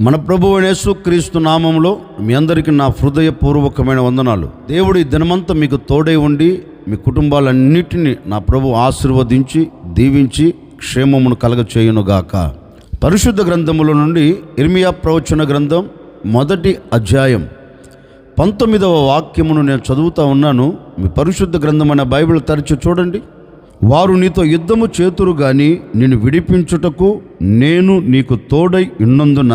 మన ప్రభు యేసు క్రీస్తు నామంలో మీ అందరికీ నా హృదయపూర్వకమైన వందనాలు. దేవుడి దినమంతా మీకు తోడై ఉండి మీ కుటుంబాలన్నిటినీ నా ప్రభు ఆశీర్వదించి దీవించి క్షేమమును కలగచేయునుగాక. పరిశుద్ధ గ్రంథముల నుండి ఇర్మియా ప్రవచన గ్రంథం మొదటి అధ్యాయం పంతొమ్మిదవ వాక్యమును నేను చదువుతా ఉన్నాను. మీ పరిశుద్ధ గ్రంథమైన బైబిల్ తరచి చూడండి. వారు నీతో యుద్ధము చేతురు గాని నిన్ను విడిపించుటకు నేను నీకు తోడై ఉన్నందున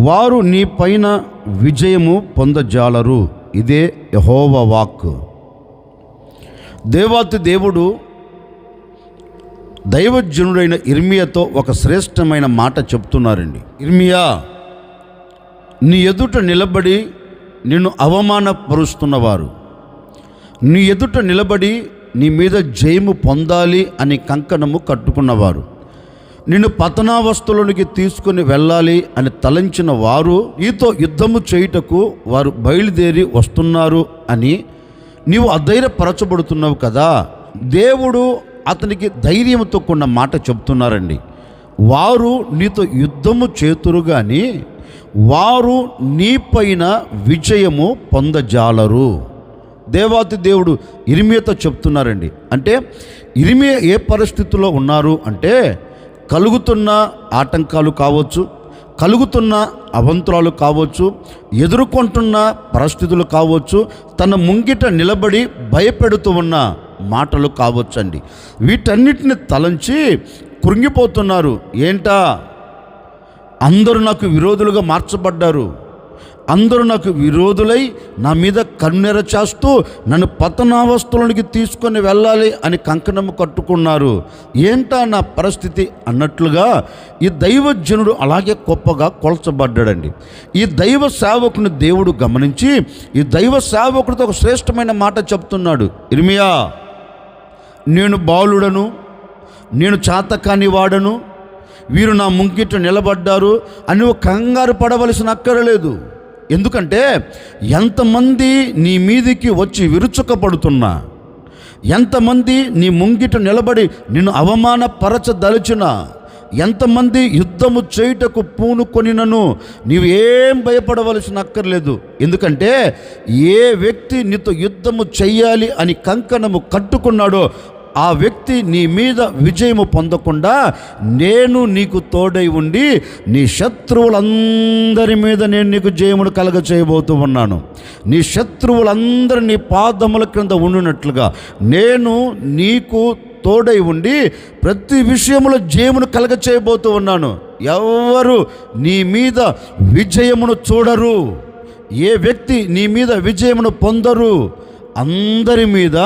వారు నీ పైన విజయము పొందజాలరు. ఇదే యహోవ వాక్ దేవాతి దేవుడు దైవజనుడైన ఇర్మియాతో ఒక శ్రేష్టమైన మాట చెప్తున్నారండి. ఇర్మియా నీ ఎదుట నిలబడి నిన్ను అవమానపరుస్తున్నవారు. నీ ఎదుట నిలబడి నీ మీద జయము పొందాలి అని కంకణము కట్టుకున్నవారు. నిన్ను పతనావస్థలోనికి తీసుకుని వెళ్ళాలి అని తలంచిన వారు నీతో యుద్ధము చేయుటకు వారు బయలుదేరి వస్తున్నారు అని నీవు అధైర్యపరచబడుతున్నావు కదా. దేవుడు అతనికి ధైర్యంతో కొన్న మాట చెప్తున్నారండి వారు నీతో యుద్ధము చేతురు కానీ వారు నీపైన విజయము పొందజాలరు. దేవాతి దేవుడు ఇరిమియతో చెప్తున్నారండి అంటే ఇరిమియ ఏ పరిస్థితిలో ఉన్నారు అంటే కలుగుతున్న ఆటంకాలు కావచ్చు కలుగుతున్న అవంతరాలు కావచ్చు ఎదుర్కొంటున్న పరిస్థితులు కావచ్చు తన ముంగిట నిలబడి భయపెడుతూ ఉన్న మాటలు కావచ్చండి. వీటన్నిటిని తలంచి కృంగిపోతున్నారు. ఏంటా? అందరూ నాకు విరోధులుగా మార్చబడ్డారు. అందరూ నాకు విరోధులై నా మీద కన్నెర చేస్తూ నన్ను పతనావస్థలోనికి తీసుకొని వెళ్ళాలి అని కంకణము కట్టుకున్నారు. ఏంటా నా పరిస్థితి? అన్నట్లుగా ఈ దైవజనుడు అలాగే గొప్పగా కొలచబడ్డాడండి. ఈ దైవ సేవకుని దేవుడు గమనించి ఈ దైవ సేవకుడితో ఒక శ్రేష్టమైన మాట చెప్తున్నాడు. ఇర్మియా నేను బాలుడను నేను చాతకాని వాడను వీరు నా ముంగిట నిలబడ్డారు అని కంగారు పడవలసిన అక్కరలేదు ఎందుకంటే ఎంతమంది నీ మీదికి వచ్చి విరుచుకపడుతున్నా ఎంతమంది నీ ముంగిట నిలబడి నిన్ను అవమానపరచదలిచిన ఎంతమంది యుద్ధము చేయుటకు పూనుకొనినను నీవు ఏం భయపడవలసిన అక్కర్లేదు. ఎందుకంటే ఏ వ్యక్తి నీతో యుద్ధము చెయ్యాలి అని కంకణము కట్టుకున్నాడో ఆ వ్యక్తి నీ మీద విజయము పొందకుండా నేను నీకు తోడై ఉండి నీ శత్రువులందరి మీద నేను నీకు జయమును కలగ చేయబోతూ ఉన్నాను. నీ శత్రువులందరి నీ పాదముల క్రింద ఉండినట్లుగా నేను నీకు తోడై ఉండి ప్రతి విషయంలో జయమును కలగ చేయబోతూ ఉన్నాను. ఎవరు నీ మీద విజయమును చూడరు? ఏ వ్యక్తి నీ మీద విజయమును పొందరు? అందరి మీద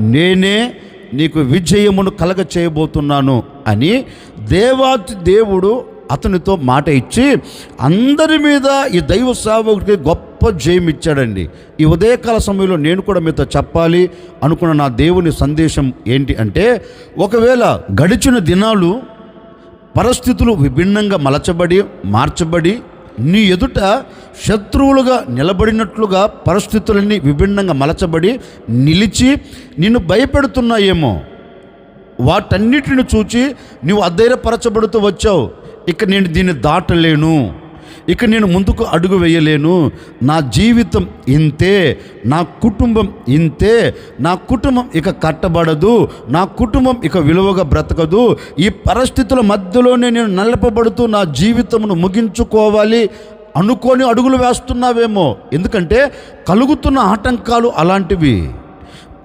నేనే నీకు విజయమును కలగ చేయబోతున్నాను అని దేవాతి దేవుడు అతనితో మాట ఇచ్చి అందరి మీద ఈ దైవ సేవకుడికి గొప్ప జయం ఇచ్చాడండి. ఈ ఉదయకాల సమయంలో నేను కూడా మీతో చెప్పాలి అనుకున్న నా దేవుని సందేశం ఏంటి అంటే ఒకవేళ గడిచిన దినాలు పరిస్థితులు విభిన్నంగా మలచబడి మార్చబడి నీ ఎదుట శత్రువులుగా నిలబడినట్లుగా పరిస్థితులన్నీ విభిన్నంగా మలచబడి నిలిచి నిన్ను భయపెడుతున్నాయేమో. వాటన్నిటిని చూచి నువ్వు అధైర్యపరచబడుతూ వచ్చావు. ఇక నేను దీన్ని దాటలేను. ఇక నేను ముందుకు అడుగు వేయలేను. నా జీవితం ఇంతే నా కుటుంబం ఇంతే నా కుటుంబం ఇక కట్టబడదు నా కుటుంబం ఇక విలువగా బ్రతకదు. ఈ పరిస్థితుల మధ్యలోనే నేను నలపబడుతూ నా జీవితమును ముగించుకోవాలి అనుకొని అడుగులు వేస్తున్నావేమో. ఎందుకంటే కలుగుతున్న ఆటంకాలు అలాంటివి.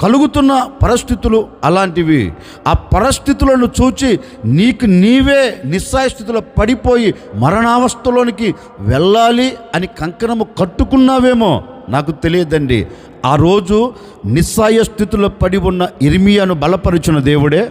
కలుగుతున్న పరిస్థితులు అలాంటివి. ఆ పరిస్థితులను చూచి నీకు నీవే నిస్సాయ స్థితిలో పడిపోయి మరణావస్థలోనికి వెళ్ళాలి అని కంకణము కట్టుకున్నావేమో నాకు తెలియదండి. ఆ రోజు నిస్సాయ స్థితిలో పడి ఉన్న ఇర్మియాను బలపరిచిన దేవుడే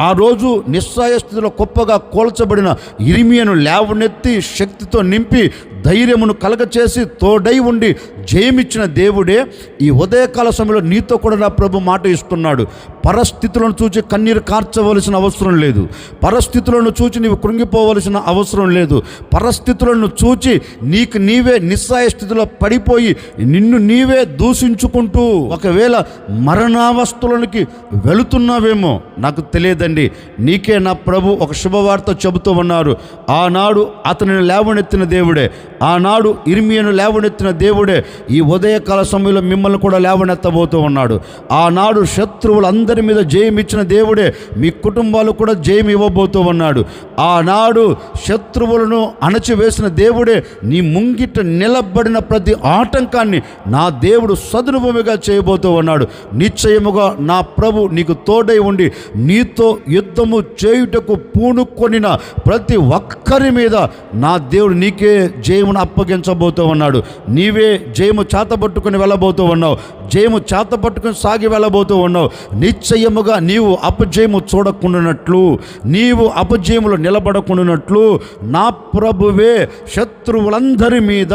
ఆ రోజు నిస్సాయస్థితిలో గొప్పగా కోల్చబడిన ఇరిమియను లేవనెత్తి శక్తితో నింపి ధైర్యమును కలగచేసి తోడై ఉండి జయమిచ్చిన దేవుడే ఈ ఉదయకాల సమయంలో నీతో కూడా నా ప్రభు మాట ఇస్తున్నాడు. పరిస్థితులను చూచి కన్నీరు కార్చవలసిన అవసరం లేదు. పరిస్థితులను చూచి నీవు కృంగిపోవలసిన అవసరం లేదు. పరిస్థితులను చూచి నీకు నీవే నిస్సాయ స్థితిలో పడిపోయి నిన్ను నీవే దూషించుకుంటూ ఒకవేళ మరణావస్థలకి వెళుతున్నావేమో నాకు తెలియదండి. నీకే నా ప్రభు ఒక శుభవార్త చెబుతూ ఉన్నారు. ఆనాడు అతనిని లేవనెత్తిన దేవుడే. ఆనాడు ఇర్మియను లేవనెత్తిన దేవుడే. ఈ ఉదయకాల సమయంలో మిమ్మల్ని కూడా లేవనెత్తబోతూ ఉన్నాడు. ఆనాడు శత్రువులందరి మీద జయం ఇచ్చిన దేవుడే మీ కుటుంబాలు కూడా జయం ఇవ్వబోతూ ఉన్నాడు. ఆనాడు శత్రువులను అణచివేసిన దేవుడే నీ ముంగిట నిలబడిన ప్రతి ఆటంకాన్ని నా దేవుడు సదునుభూమిగా చేయబోతూ ఉన్నాడు. నిశ్చయముగా నా ప్రభు నీకు తోడై ఉండి నీ నీతో యుద్ధము చేయుటకు పూనుకొనిన ప్రతి ఒక్కరి మీద నా దేవుడు నీకే జయమును అప్పగించబోతూ ఉన్నాడు. నీవే జయము చేతబట్టుకుని వెళ్ళబోతూ ఉన్నావు. జయము చేతపట్టుకుని సాగి వెళ్ళబోతూ ఉన్నావు. నిశ్చయముగా నీవు అపజయము చూడకుండానట్లు నీవు అపజయములో నిలబడకుండానట్లు నా ప్రభువే శత్రువులందరి మీద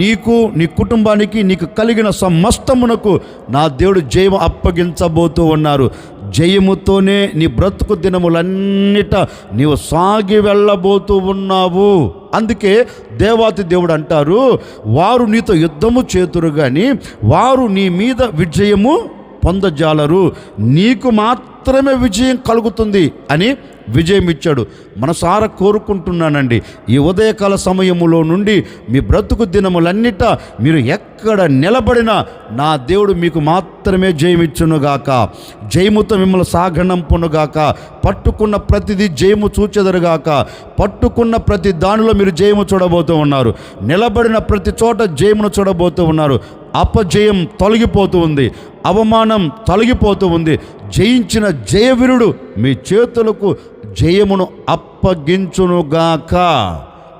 నీకు నీ కుటుంబానికి నీకు కలిగిన సమస్తమునకు నా దేవుడు జయము అప్పగించబోతూ ఉన్నారు. జయముతోనే నీ బ్రతుకు దినములన్నిట నీవు సాగి వెళ్ళబోతూ ఉన్నావు. అందుకే దేవాతి దేవుడు అంటారు వారు నీతో యుద్ధము చేతురు కానీ వారు నీ మీద విజయము పొందజాలరు. నీకు మాత్రమే విజయం కలుగుతుంది అని విజయం ఇచ్చాడు. మనసారా కోరుకుంటున్నానండి. ఈ ఉదయకాల సమయములో నుండి మీ బ్రతుకు దినములన్నిట మీరు ఎక్కడ నిలబడినా నా దేవుడు మీకు మాత్రమే జయమిచ్చునుగాక. జయముతో మిమ్మల్ని సాగనంపునుగాక. పట్టుకున్న ప్రతిదీ జయము చూచెదరుగాక. పట్టుకున్న ప్రతి దానిలో మీరు జయము చూడబోతూ ఉన్నారు. నిలబడిన ప్రతి చోట జయమును చూడబోతూ ఉన్నారు. అపజయం తొలగిపోతూ ఉంది. అవమానం తొలగిపోతూ ఉంది. జయించిన జయవీరుడు మీ చేతులకు జయమును అప్పగించునుగాక.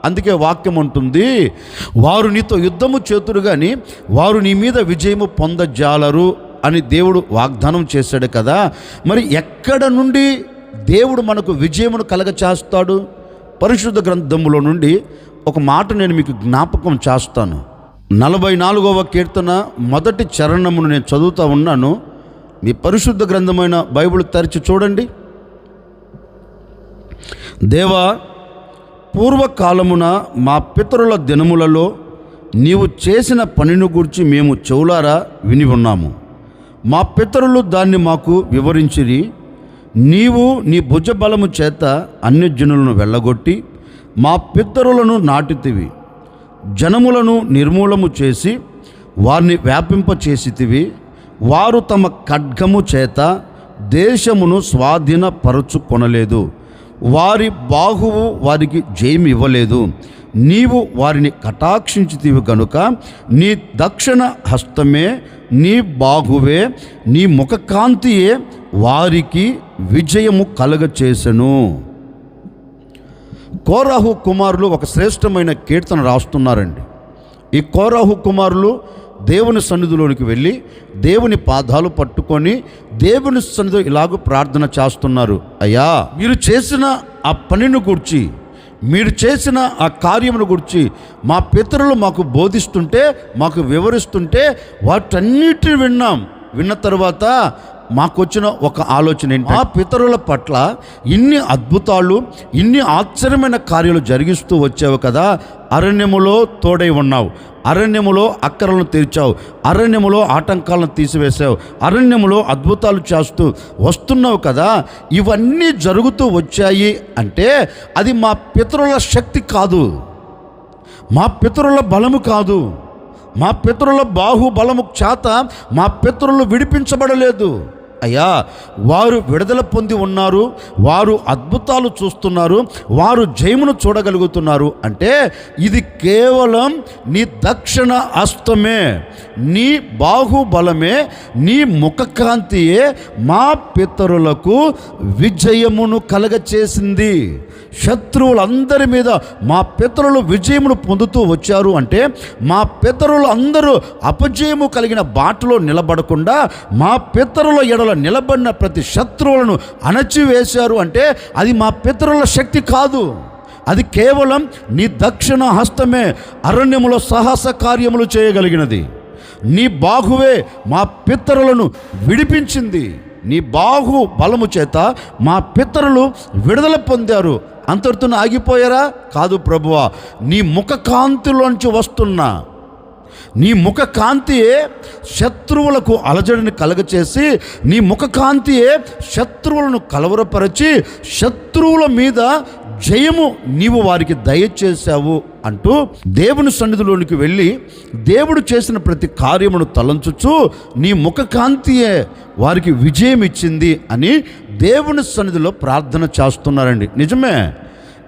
అందుకే వాక్యం ఉంటుంది వారు నీతో యుద్ధము చేతురు కానీ వారు నీ మీద విజయము పొందజాలరు అని దేవుడు వాగ్దానం చేశాడు కదా. మరి ఎక్కడ నుండి దేవుడు మనకు విజయమును కలగచేస్తాడు? పరిశుద్ధ గ్రంథములో నుండి ఒక మాట నేను మీకు జ్ఞాపకం చేస్తాను. నలభై నాలుగవ కీర్తన మొదటి చరణమును నేను చదువుతూ ఉన్నాను. మీ పరిశుద్ధ గ్రంథమైన బైబిల్ తెరిచి చూడండి. దేవా పూర్వకాలమున మా పితరుల దినములలో నీవు చేసిన పనిని గురించి మేము చెవులారా విని ఉన్నాము. మా పితరులు దాన్ని మాకు వివరించిరి. నీవు నీ భుజబలము చేత అన్యజనులను వెళ్ళగొట్టి మా పితరులను నాటితివి. జనములను నిర్మూలము చేసి వారిని వ్యాపింపచేసితివి వారు తమ ఖడ్గము చేత దేశమును స్వాధీనపరచుకొనలేదు. వారి బాహువు వారికి జయం ఇవ్వలేదు. నీవు వారిని కటాక్షించితివి గనుక నీ దక్షిణ హస్తమే నీ బాహువే నీ ముఖకాంతియే వారికి విజయము కలగచేసెను. కోరాహు కుమారులు ఒక శ్రేష్టమైన కీర్తన రాస్తున్నారండి. ఈ కోరాహు కుమారులు దేవుని సన్నిధిలోనికి వెళ్ళి దేవుని పాదాలు పట్టుకొని దేవుని సన్నిధిలో ఇలాగ ప్రార్థన చేస్తున్నారు. అయ్యా మీరు చేసిన ఆ పనిని గురించి మీరు చేసిన ఆ కార్యమును గురించి మా పితరులు మాకు బోధిస్తుంటే మాకు వివరిస్తుంటే వాటన్నిటిని విన్నాం. విన్న తర్వాత మాకు వచ్చిన ఒక ఆలోచన ఏంటి ఆ పితరుల పట్ల ఇన్ని అద్భుతాలు ఇన్ని ఆశ్చర్యమైన కార్యాలు జరిగిస్తూ వచ్చావు కదా అరణ్యములో తోడై ఉన్నావు. అరణ్యములో అక్కరలను తీర్చావు. అరణ్యములో ఆటంకాలను తీసివేశావు. అరణ్యములో అద్భుతాలు చేస్తూ వస్తున్నావు కదా ఇవన్నీ జరుగుతూ వచ్చాయి అంటే అది మా పితరుల శక్తి కాదు. మా పితరుల బలము కాదు. మా పితరుల బాహుబలము చేత మా పితరులు విడిపించబడలేదు. అయ్యా వారు విడుదల పొంది ఉన్నారు వారు అద్భుతాలు చూస్తున్నారు వారు జయమును చూడగలుగుతున్నారు. అంటే ఇది కేవలం నీ దక్షిణ అస్తమే నీ బాహుబలమే నీ ముఖకాంతియే మా పితరులకు విజయమును కలగచేసింది. శత్రువులందరి మీద మా పితరులు విజయమును పొందుతూ వచ్చారు అంటే మా పితరులు అందరూ అపజయము కలిగిన బాటలో నిలబడకుండా మా పితరుల ఎడల నిలబడిన ప్రతి శత్రువులను అణచివేశారు అంటే అది మా పితరుల శక్తి కాదు. అది కేవలం నీ దక్షిణ హస్తమే అరణ్యములో సాహస కార్యములు చేయగలిగినది. నీ బాహువే మా పితరులను విడిపించింది. నీ బాహు బలము చేత మా పితరులు విడుదల పొందారు. అంతటితో ఆగిపోయారా? కాదు ప్రభువా నీ ముఖ కాంతిలోంచి వస్తున్నా నీ ముఖ కాంతియే శత్రువులకు అలజడిని కలగచేసి నీ ముఖ కాంతియే శత్రువులను కలవరపరచి శత్రువుల మీద జయము నీవు వారికి దయచేశావు. అంటూ దేవుని సన్నిధిలోనికి వెళ్ళి దేవుడు చేసిన ప్రతి కార్యమును తలంచుచు నీ ముఖ కాంతియే వారికి విజయం ఇచ్చింది అని దేవుని సన్నిధిలో ప్రార్థన చేస్తున్నారండి. నిజమే?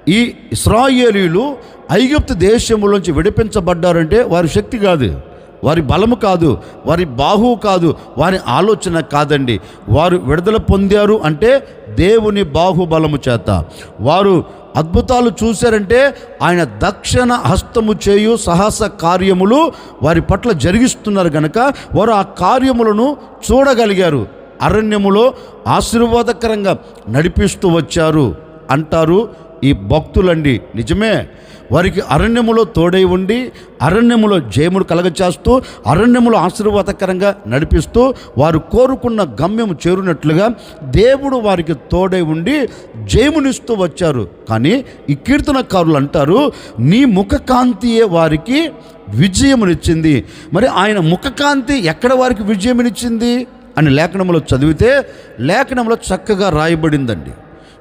ఈ ఇస్రాయేలీలు ఐగుప్తు దేశములోంచి విడిపించబడ్డారంటే వారి శక్తి కాదు వారి బలము కాదు వారి బాహువు కాదు వారి ఆలోచన కాదండి. వారు విడుదల పొందారు అంటే దేవుని బాహుబలము చేత. వారు అద్భుతాలు చూశారంటే ఆయన దక్షిణ హస్తము చేయు సాహస కార్యములు వారి పట్ల జరిగిస్తున్నారు గనక వారు ఆ కార్యములను చూడగలిగారు. అరణ్యములో ఆశీర్వాదకరంగా నడిపిస్తూ వచ్చారు. అంటారు ఈ భక్తులండి. నిజమే. వారికి అరణ్యములో తోడై ఉండి అరణ్యములో జయమును కలగచేస్తూ అరణ్యములో ఆశీర్వాదకరంగా నడిపిస్తూ వారు కోరుకున్న గమ్యము చేరునట్లుగా దేవుడు వారికి తోడై ఉండి జయమునిస్తూ వచ్చారు. కానీ ఈ కీర్తనకారులు అంటారు నీ ముఖకాంతియే వారికి విజయమునిచ్చింది. మరి ఆయన ముఖకాంతి ఎక్కడ వారికి విజయమునిచ్చింది? అని లేఖనంలో చదివితే లేఖనంలో చక్కగా రాయబడిందండి.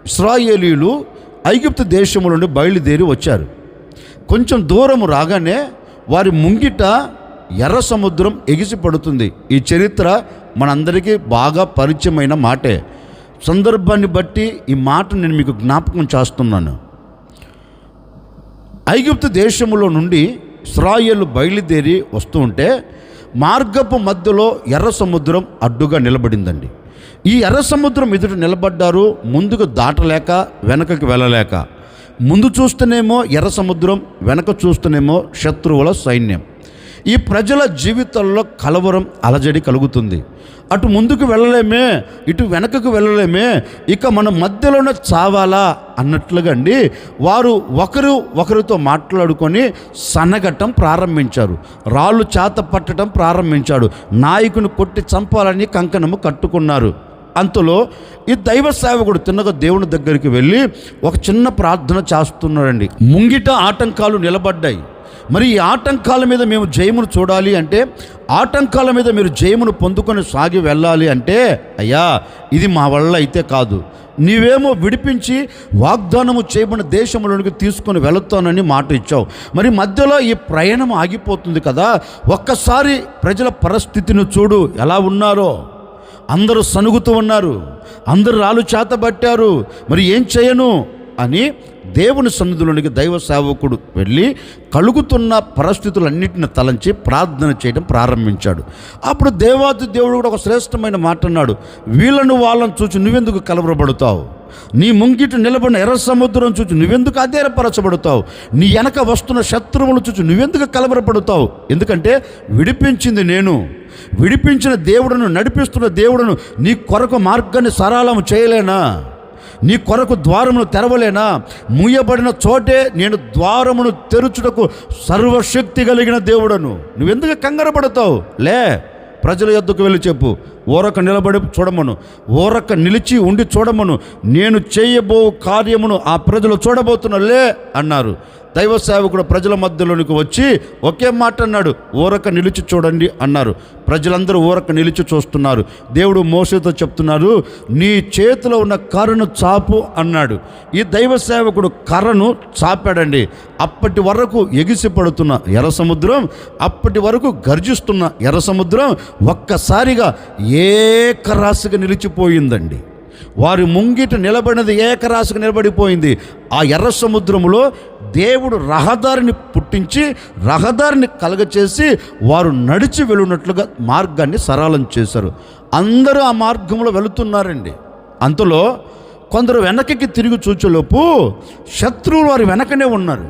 ఇస్రాయేలీలు ఐగుప్తు దేశము నుండి బయలుదేరి వచ్చారు. కొంచెం దూరము రాగానే వారి ముంగిట ఎర్ర సముద్రం ఎగిసి పడుతుంది ఈ చరిత్ర మనందరికీ బాగా పరిచయమైన మాటే. సందర్భాన్ని బట్టి ఈ మాట నేను మీకు జ్ఞాపకం చేస్తున్నాను. ఐగుప్తు దేశములో నుండి ఇస్రాయేలు బయలుదేరి వస్తూ ఉంటే మార్గపు మధ్యలో ఎర్ర సముద్రం అడ్డుగా నిలబడిందండి. ఈ ఎర్ర సముద్రం ఎదుట నిలబడ్డారు ముందుకు దాటలేక వెనకకి వెళ్ళలేక. ముందు చూస్తేనేమో ఎర్ర సముద్రం వెనక చూస్తేనేమో శత్రువుల సైన్యం. ఈ ప్రజల జీవితంలో కలవరం అలజడి కలుగుతుంది. అటు ముందుకు వెళ్ళలేమే ఇటు వెనకకు వెళ్ళలేమే ఇక మన మధ్యలోనే చావాలా అన్నట్లుగా అండి వారు ఒకరు ఒకరితో మాట్లాడుకొని సన్నగట్టం ప్రారంభించారు. రాళ్ళు చేత పట్టడం ప్రారంభించాడు. నాయకుని కొట్టి చంపాలని కంకణము కట్టుకున్నారు. అంతలో ఈ దైవ సేవకుడు తిన్నగా దేవుని దగ్గరికి వెళ్ళి ఒక చిన్న ప్రార్థన చేస్తున్నాడండి. ముంగిట ఆటంకాలు నిలబడ్డాయి. మరి ఈ ఆటంకాల మీద మేము జయమును చూడాలి అంటే ఆటంకాల మీద మీరు జయమును పొందుకొని సాగి వెళ్ళాలి అంటే అయ్యా ఇది మా వల్ల అయితే కాదు. నీవేమో విడిపించి వాగ్దానము చేయబడిన దేశంలోనికి తీసుకొని వెళుతానని మాట ఇచ్చావు. మరి మధ్యలో ఈ ప్రయాణం ఆగిపోతుంది కదా ఒక్కసారి ప్రజల పరిస్థితిని చూడు ఎలా ఉన్నారో. అందరూ సనుగుతూ ఉన్నారు అందరూ రాళ్ళు చేతబట్టారు మరి ఏం చేయను అని దేవుని సన్నిధిలోనికి దైవ సేవకుడు వెళ్ళి కలుగుతున్న పరిస్థితులన్నింటిని తలంచి ప్రార్థన చేయడం ప్రారంభించాడు. అప్పుడు దేవాది దేవుడు కూడా ఒక శ్రేష్టమైన మాట అన్నాడు వీళ్ళను వాళ్ళని చూసి నువ్వెందుకు కలవరబడతావు నీ ముంగిట నిలబడిన ఎర్ర సముద్రం చూచి నువ్వెందుకు అధైర్యపరచబడతావు నీ వెనక వస్తున్న శత్రువులు చూచి నువ్వెందుకు కలవరపడతావు? ఎందుకంటే విడిపించింది నేను. విడిపించిన దేవుడును నడిపిస్తున్న దేవుడును నీ కొరకు మార్గాన్ని సరళం చేయలేనా? నీ కొరకు ద్వారమును తెరవలేనా? మూయబడిన చోటే నేను ద్వారమును తెరుచుటకు సర్వశక్తి కలిగిన దేవుడను. నువ్వెందుకు కంగారపడతావు లే ప్రజల యొద్దకు వెళ్ళి చెప్పు. ఓరక నిలబడి చూడమను. ఓరక నిలిచి ఉండి చూడమను. నేను చేయబో కార్యమును ఆ ప్రజలు చూడబోతున్నా లే అన్నారు. దైవ సేవకుడు ప్రజల మధ్యలోనికి వచ్చి ఒకే మాట అన్నాడు ఊరక నిలిచి చూడండి అన్నారు. ప్రజలందరూ ఊరక నిలిచి చూస్తున్నారు. దేవుడు మోసతో చెప్తున్నారు నీ చేతిలో ఉన్న కర్రను చాపు అన్నాడు. ఈ దైవ సేవకుడు కర్రను చాపాడండి. అప్పటి వరకు ఎగిసి పడుతున్న ఎర్ర సముద్రం అప్పటి వరకు గర్జిస్తున్న ఎర్ర సముద్రం ఒక్కసారిగా ఏకరాశిగా నిలిచిపోయిందండి. వారి ముంగిట నిలబడినది ఏకరాశికి నిలబడిపోయింది. ఆ ఎర్ర సముద్రములో దేవుడు రహదారిని పుట్టించి రహదారిని కలగచేసి వారు నడిచి వెళ్ళినట్లుగా మార్గాన్ని సరళం చేశారు. అందరూ ఆ మార్గంలో వెళుతున్నారండి. అంతలో కొందరు వెనకకి తిరిగి చూచేలోపు శత్రువులు వారి వెనకనే ఉన్నారు.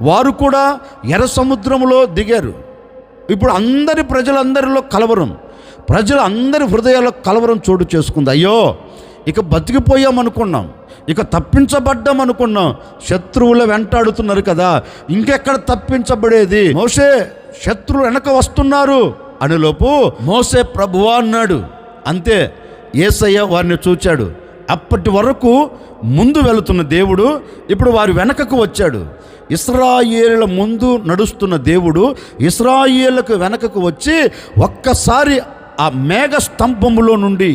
వారు కూడా ఎర్ర సముద్రంలో దిగారు. ఇప్పుడు అందరి ప్రజలందరిలో కలవరం. ప్రజలు అందరి హృదయాల్లో కలవరం చోటు చేసుకుంది. అయ్యో ఇక బతికిపోయాం అనుకున్నాం. ఇక తప్పించబడ్డాం అనుకున్నాం. శత్రువుల వెంటాడుతున్నారు కదా ఇంకెక్కడ తప్పించబడేది? మోసే శత్రువులు వెనక వస్తున్నారు అనిలోపు మోసే ప్రభువా అన్నాడు. అంతే ఏసయ్య వారిని చూచాడు. అప్పటి వరకు ముందు వెళుతున్న దేవుడు ఇప్పుడు వారి వెనకకు వచ్చాడు. ఇస్రాయేళ్ళ ముందు నడుస్తున్న దేవుడు ఇస్రాయేళ్ళకు వెనకకు వచ్చి ఒక్కసారి ఆ మేఘ స్తంభములో నుండి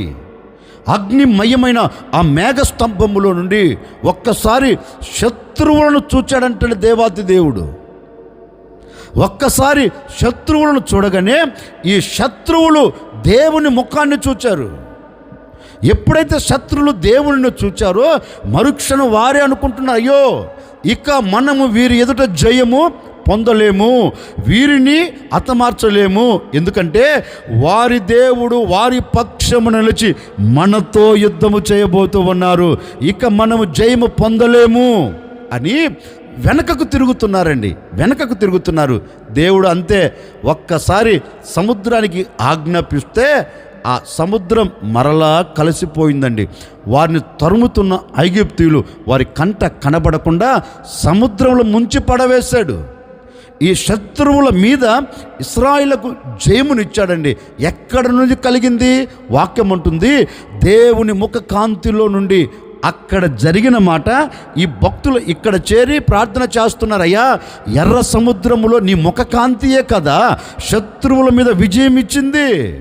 అగ్నిమయమైన ఆ మేఘ స్తంభములో నుండి ఒక్కసారి శత్రువులను చూచాడంటాడు దేవాతి దేవుడు. ఒక్కసారి శత్రువులను చూడగానే ఈ శత్రువులు దేవుని ముఖాన్ని చూచారు. ఎప్పుడైతే శత్రువులు దేవుని చూచారో మరుక్షణం వారే అనుకుంటున్నారు అయ్యో ఇక మనము వీరి ఎదుట జయము పొందలేము వీరిని హతమార్చలేము. ఎందుకంటే వారి దేవుడు వారి పక్షము నిలిచి మనతో యుద్ధము చేయబోతూ ఉన్నారు. ఇక మనము జయము పొందలేము అని వెనకకు తిరుగుతున్నారండి. వెనకకు తిరుగుతున్నారు. దేవుడు అంతే ఒక్కసారి సముద్రానికి ఆజ్ఞాపిస్తే ఆ సముద్రం మరలా కలిసిపోయిందండి. వారిని తరుముతున్న ఐగిప్తీయులు వారి కంట కనబడకుండా సముద్రంలో ముంచి పడవేశాడు. ఈ శత్రువుల మీద ఇస్రాయిలకు జయమునిచ్చాడండి. ఎక్కడి నుండి కలిగింది? వాక్యం ఉంటుంది దేవుని ముఖ కాంతిలో నుండి. అక్కడ జరిగిన మాట ఈ భక్తులు ఇక్కడ చేరి ప్రార్థన చేస్తున్నారయ్యా ఎర్ర సముద్రములో నీ ముఖ కాంతియే కదా శత్రువుల మీద విజయం ఇచ్చింది.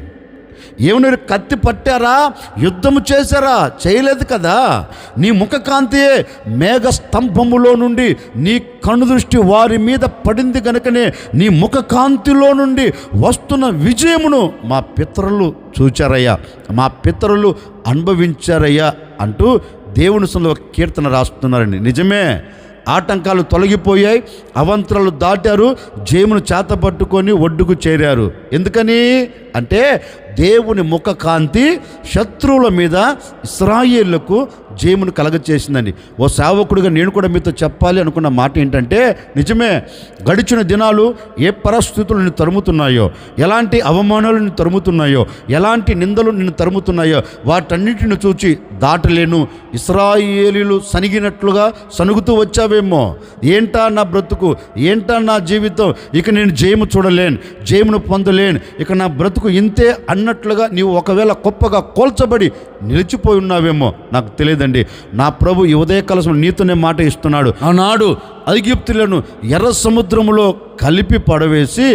ఏమైనా కత్తి పట్టారా? యుద్ధము చేశారా? చేయలేదు కదా? నీ ముఖకాంతియే మేఘ స్తంభములో నుండి నీ కనుదృష్టి వారి మీద పడింది కనుకనే నీ ముఖకాంతిలో నుండి వస్తున్న విజయమును మా పితరులు చూచారయ్యా. మా పితరులు అనుభవించారయ్యా అంటూ దేవుని సొంత కీర్తన రాస్తున్నారండి. నిజమే ఆటంకాలు తొలగిపోయాయి అవంతరాలు దాటారు జేమును చేత పట్టుకొని ఒడ్డుకు చేరారు. ఎందుకని? అంటే దేవుని ముఖ కాంతి శత్రువుల మీద ఇస్రాయేళ్ళకు జయమును కలగచేసిందండి ఓ సేవకుడిగా నేను కూడా మీతో చెప్పాలి అనుకున్న మాట ఏంటంటే నిజమే గడిచిన దినాలు ఏ పరిస్థితులు నిన్ను తరుముతున్నాయో ఎలాంటి అవమానాలు నిన్ను తరుముతున్నాయో ఎలాంటి నిందలు నిన్ను తరుముతున్నాయో వాటన్నిటిని చూచి దాటలేను. ఇస్రాయేలీలు సనిగినట్లుగా సనుగుతూ వచ్చావేమో. ఏంటా నా బ్రతుకు? ఏంటా నా జీవితం? ఇక నేను జయము చూడలేను జయమును పొందలేను. ఇక నా బ్రతుకు ఇంతే ఉన్నట్లుగా నీవు ఒకవేళ గొప్పగా కోల్చబడి నిలిచిపోయి ఉన్నావేమో నాకు తెలియదండి. నా ప్రభు ఈ కలసం నీతోనే మాట ఇస్తున్నాడు. ఆనాడు ఐగిప్తులను ఎర్ర సముద్రములో కలిపి పడవేసి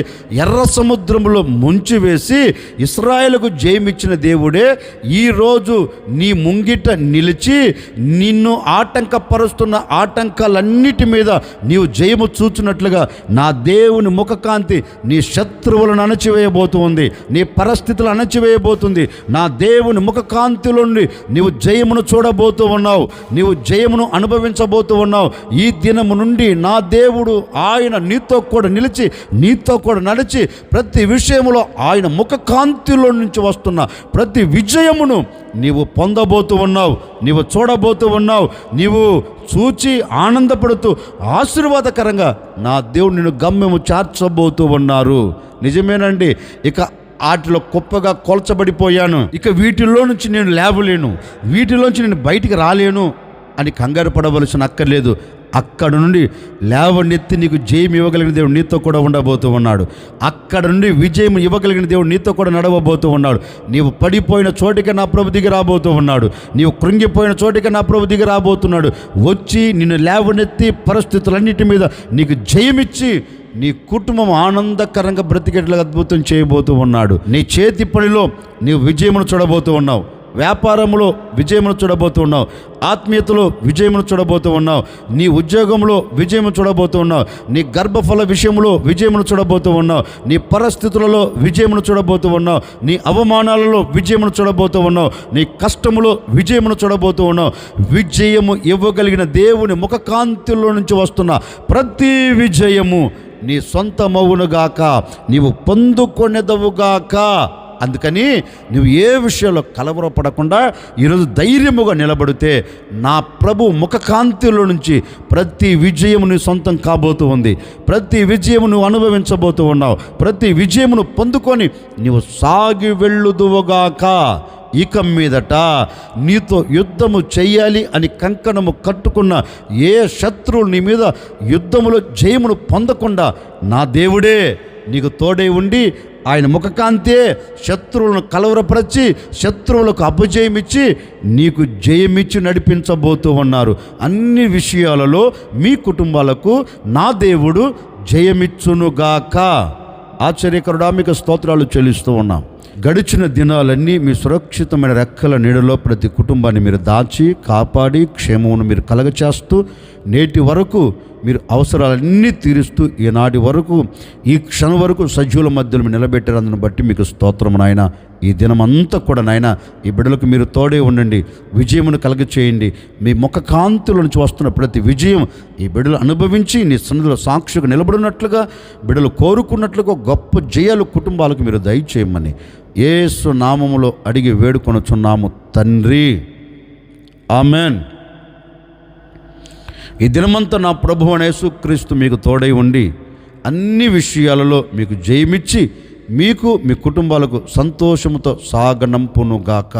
ఎర్ర సముద్రములో ముంచివేసి ఇస్రాయేలుకు జయమిచ్చిన దేవుడే ఈరోజు నీ ముంగిట నిలిచి నిన్ను ఆటంకపరుస్తున్న ఆటంకాలన్నిటి మీద నీవు జయము చూచున్నట్లుగా నా దేవుని ముఖకాంతి నీ శత్రువులను అణచివేయబోతుంది నీ పరిస్థితులు అణచివేయబోతుంది. నా దేవుని ముఖకాంతిలో నుండి నీవు జయమును చూడబోతూ ఉన్నావు నీవు జయమును అనుభవించబోతూ ఉన్నావు. ఈ దినము నుండి నా దేవుడు ఆయన నీతో కూడా నిలిచి నీతో కూడా నడిచి ప్రతి విషయంలో ఆయన ముఖకాంతిలో నుంచి వస్తున్న ప్రతి విజయమును నీవు పొందబోతూ ఉన్నావు నీవు చూడబోతూ ఉన్నావు నీవు చూచి ఆనందపడుతూ ఆశీర్వాదకరంగా నా దేవుడు నిన్ను గమ్యము చార్చబోతూ ఉన్నారు. నిజమేనండి ఇక వాటిలో గొప్పగా కొల్చబడిపోయాను. ఇక వీటిలో నుంచి నేను లేవలేను. వీటిలోంచి నేను బయటికి రాలేను. అని కంగారు పడవలసిన అక్కర్లేదు. అక్కడ నుండి లేవనెత్తి నీకు జయం ఇవ్వగలిగిన దేవుడు నీతో కూడా ఉండబోతూ ఉన్నాడు. అక్కడ నుండి విజయం ఇవ్వగలిగిన దేవుడు నీతో కూడా నడవబోతూ ఉన్నాడు. నీవు పడిపోయిన చోటికి నా ప్రభు దిగి రాబోతూ ఉన్నాడు. నీవు కృంగిపోయిన చోటికి నా ప్రభు దిగి రాబోతున్నాడు. వచ్చి నిన్ను లేవనెత్తి పరిస్థితులన్నిటి మీద నీకు జయమిచ్చి నీ కుటుంబం ఆనందకరంగా బ్రతికేట్లుగా అద్భుతం చేయబోతూ ఉన్నాడు. నీ చేతి పనిలో నీవు విజయమును చూడబోతూ ఉన్నావు. వ్యాపారంలో విజయమును చూడబోతూ ఉన్నావు ఆత్మీయతలో విజయమును చూడబోతూ ఉన్నావు నీ ఉద్యోగంలో విజయము చూడబోతూ ఉన్నావు నీ గర్భఫల విషయంలో విజయమును చూడబోతూ ఉన్నావు నీ పరిస్థితులలో విజయమును చూడబోతూ ఉన్నావు నీ అవమానాలలో విజయమును చూడబోతూ ఉన్నావు నీ కష్టములో విజయమును చూడబోతూ ఉన్నావు విజయము ఇవ్వగలిగిన దేవుని ముఖకాంతిలో నుంచి వస్తున్న ప్రతి విజయము నీ సొంతమవునుగాక. నీవు పొందుకొనెదవుగాక అందుకని నువ్వు ఏ విషయంలో కలవరపడకుండా ఈరోజు ధైర్యముగా నిలబడితే నా ప్రభు ముఖకాంతిలో నుంచి ప్రతి విజయము నీ సొంతం కాబోతూ ఉంది. ప్రతి విజయము నువ్వు అనుభవించబోతూ ఉన్నావు. ప్రతి విజయమును పొందుకొని నీవు సాగి వెళ్ళుదువుగాక. ఇక మీదట నీతో యుద్ధము చేయాలి అని కంకణము కట్టుకున్న ఏ శత్రువు నీ మీద యుద్ధములో జయమును పొందకుండా నా దేవుడే నీకు తోడై ఉండి ఆయన ముఖకాంతే శత్రువులను కలవరపరచి శత్రువులకు అపజయమిచ్చి నీకు జయమిచ్చి నడిపించబోతూ ఉన్నారు. అన్ని విషయాలలో మీ కుటుంబాలకు నా దేవుడు జయమిచ్చునుగాక. ఆశ్చర్యకరుడా మీకు స్తోత్రాలు చెల్లిస్తూ ఉన్నాం. గడిచిన దినాలన్నీ మీ సురక్షితమైన రెక్కల నీడలో ప్రతి కుటుంబాన్ని మీరు దాచి కాపాడి క్షేమమును మీరు కలగచేస్తూ నేటి వరకు మీరు అవసరాలన్నీ తీరుస్తూ ఈనాటి వరకు ఈ క్షణం వరకు సజీవుల మధ్యలో మీరు బట్టి మీకు స్తోత్రం నాయన. ఈ దినమంతా కూడా నాయన ఈ బిడ్డలకు మీరు తోడే ఉండండి. విజయమును కలగ చేయండి మీ ముఖ కాంతుల నుంచి వస్తున్న ప్రతి విజయం ఈ బిడ్డలు అనుభవించి నీ సన్నిధిలో సాక్షిగా నిలబడినట్లుగా బిడ్డలు కోరుకున్నట్లుగా గొప్ప జయాలు కుటుంబాలకు మీరు దయచేయమని ఏసు నామములో అడిగి వేడుకొనుచున్నాము తండ్రి. ఆమెన్. ఈ దినమంతా నా ప్రభు అనేసు క్రీస్తు మీకు తోడై ఉండి అన్ని విషయాలలో మీకు జయమిచ్చి మీకు మీ కుటుంబాలకు సంతోషముతో సాగనంపునుగాక.